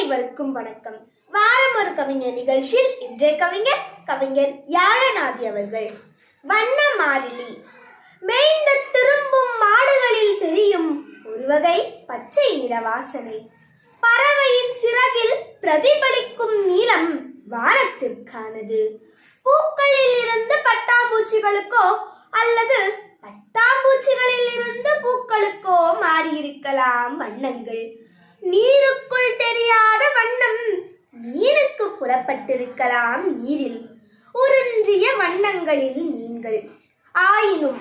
அனைவருக்கும் வணக்கம். வாரம் ஒரு கவிஞர் நிகழ்ச்சியில் இன்றைய கவிஞர் கவிஞர் யாழநாதி அவர்கள். வண்ண மாறிலி மேய்ந்த திரும்பும் மாடுகளில் தெரியும் ஒரு வகை பச்சை நிற வாசனை. பறவையின் சிறகில் பிரதிபலிக்கும் நீளம் வானத்திற்கானது. பூக்களில் இருந்து பட்டாம்பூச்சிகளுக்கோ அல்லது பட்டாம்பூச்சிகளில் இருந்து பூக்களுக்கோ மாறியிருக்கலாம் வண்ணங்கள். நீருக்குள் தெரியாத வண்ணம். மீனுக்கு புறப்பட்டிருக்கலாம் நீரில். உறிஞ்சிய வண்ணங்களில் மீன்கள். ஆயினும்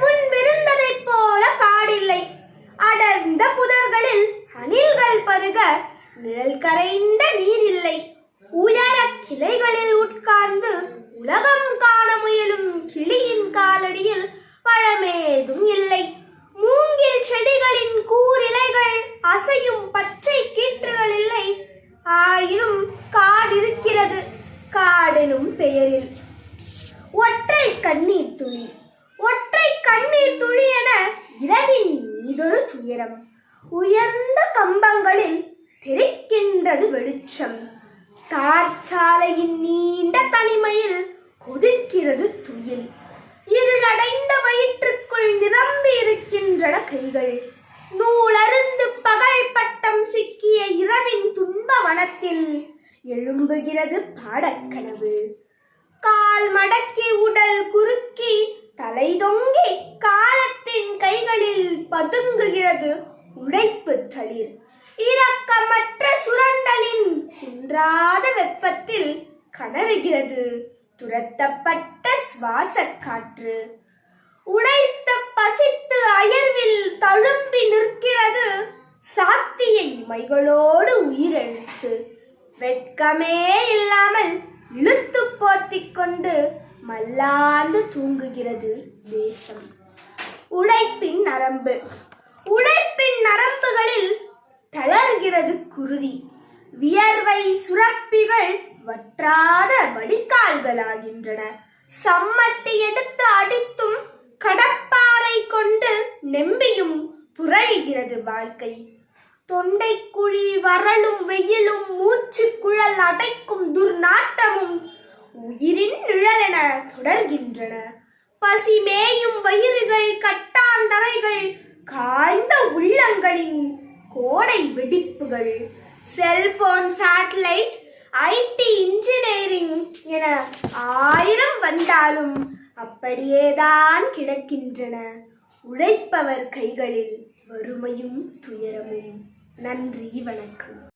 முன்பிருந்ததைப் போல காடில்லை. அடர்ந்த புதர்களில் அணில்கள் பருக நிழல் கரைந்த நீரில்லை. உயர கிளைகளில் உட்கார்ந்து உலகம் காண முயலும் இதொரு துயரம். உயர்ந்த கம்பங்களில் தெரிக்கின்றது வெளிச்சம். தார்ச்சாலையின் நீண்ட தனிமையில் கொதிக்கிறது துயில். இருளடைந்த வயிற்றுக்குள் நிரம்பி இருக்கின்றன கைகள். நூலருந்து பகல் பட்டம் சிக்கிய இரவின் துன்ப வனத்தில் எழும்புகிறது பாடக்கனவு. கால் மடக்கி உடல் குறுக்கி பதுங்குகிறது உழைப்பு தளிர். இரக்கமற்ற சுரண்டலின் குன்றாத வெப்பத்தில் கனறுகிறது துரத்தப்பட்ட சுவாச காற்று. உடைத்து பசித்து அயர்வில் தழும்பி நிற்கிறது சாத்திய இமைகளோடு உயிரெழுத்து. வெட்கமே இல்லாமல் இழுத்து போத்திக் கொண்டு மல்லாந்து தூங்குகிறது தேசம். உழைப்பின் நரம்பு. உழைப்பின் நரம்புகளில் தளர்கிறது குருதி. வியர்வை சுரப்பிகள் வற்றாத வடிகால்களாகின்றன. சம்மட்டி எடுத்து அடித்தும் கடப்பாறை கொண்டு நெம்பியும் புரள்கிறது வாழ்க்கை. தொண்டைக்குழி வரலும் வெயிலும் மூச்சு குழல் அடைக்கும் துர்நாற்றமும் உயிரின் நிழலென தொடர்கின்றன. பசி மேயும் வயிறுகள் கட்டாந்தரைகள் காய்ந்த உள்ளங்களின் கோடை வெடிப்புகள். செல்போன் சேட்டலைட் ஐடி இன்ஜினியரிங் என ஆயிரம் வந்தாலும் அப்படியேதான் கிடக்கின்றன. உழைப்பவர் கைகளில் வறுமையும் துயரமும். நன்றி வணக்கம்.